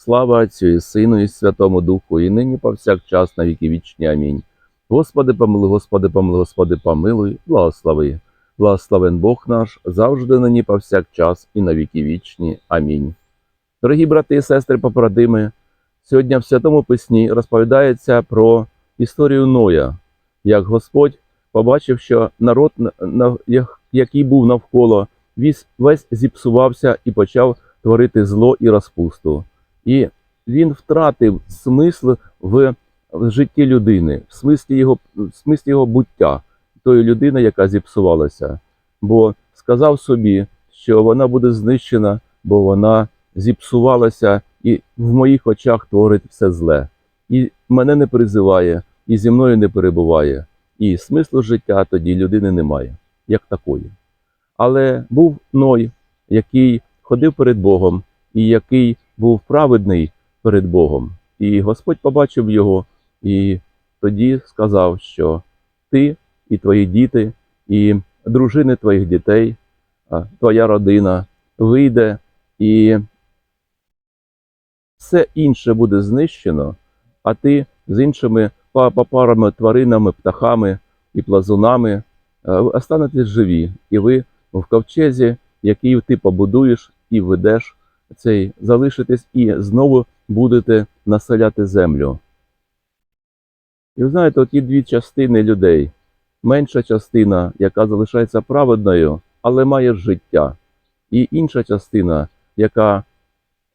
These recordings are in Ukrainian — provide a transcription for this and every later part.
Слава Отцю і Сину, і Святому Духу, і нині повсякчас на віки вічні. Амінь. Господи, помилуй, Господи, помилуй, Господи, помилуй, благослови. Благословен Бог наш, завжди нині повсякчас і на віки вічні. Амінь. Дорогі брати і сестри побратими, сьогодні в Святому Письмі розповідається про історію Ноя, як Господь побачив, що народ, на- на- як- який був навколо, весь зіпсувався і почав творити зло і розпусту. І він втратив смисл в, житті людини, в смислі його, в смислі його буття, тої людини, яка зіпсувалася. Бо сказав собі, що вона буде знищена, бо вона зіпсувалася і в моїх очах творить все зле. І мене не призиває, і зі мною не перебуває. І смислу життя тоді людини немає, як такої. Але був Ной, який ходив перед Богом, і який був праведний перед Богом. І Господь побачив його, і тоді сказав, що ти і твої діти, і дружини твоїх дітей, твоя родина вийде, і все інше буде знищено, а ти з іншими па- папарами, тваринами, птахами і плазунами останетесь живі, і ви в ковчезі, який ти побудуєш і ведеш, цей залишитесь і знову будете населяти землю. І ви знаєте, оті дві частини людей. Менша частина, яка залишається праведною, але має життя, і інша частина, яка,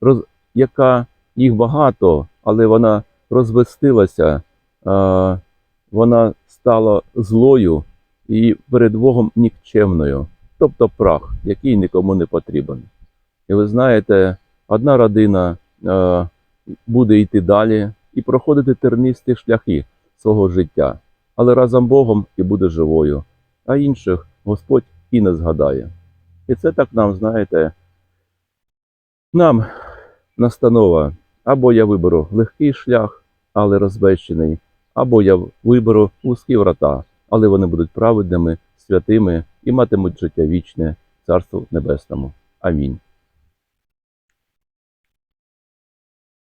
роз, яка їх багато, але вона розвестилася, а, вона стала злою і перед Богом нікчемною, тобто прах, який нікому не потрібен. І ви знаєте, одна родина е, буде йти далі і проходити тернисті шляхи свого життя, але разом Богом і буде живою, а інших Господь і не згадає. І це так нам, знаєте, нам настанова, або я виберу легкий шлях, але розбещений, або я виберу вузькі врата, але вони будуть праведними, святими і матимуть життя вічне Царству Небесному. Амінь.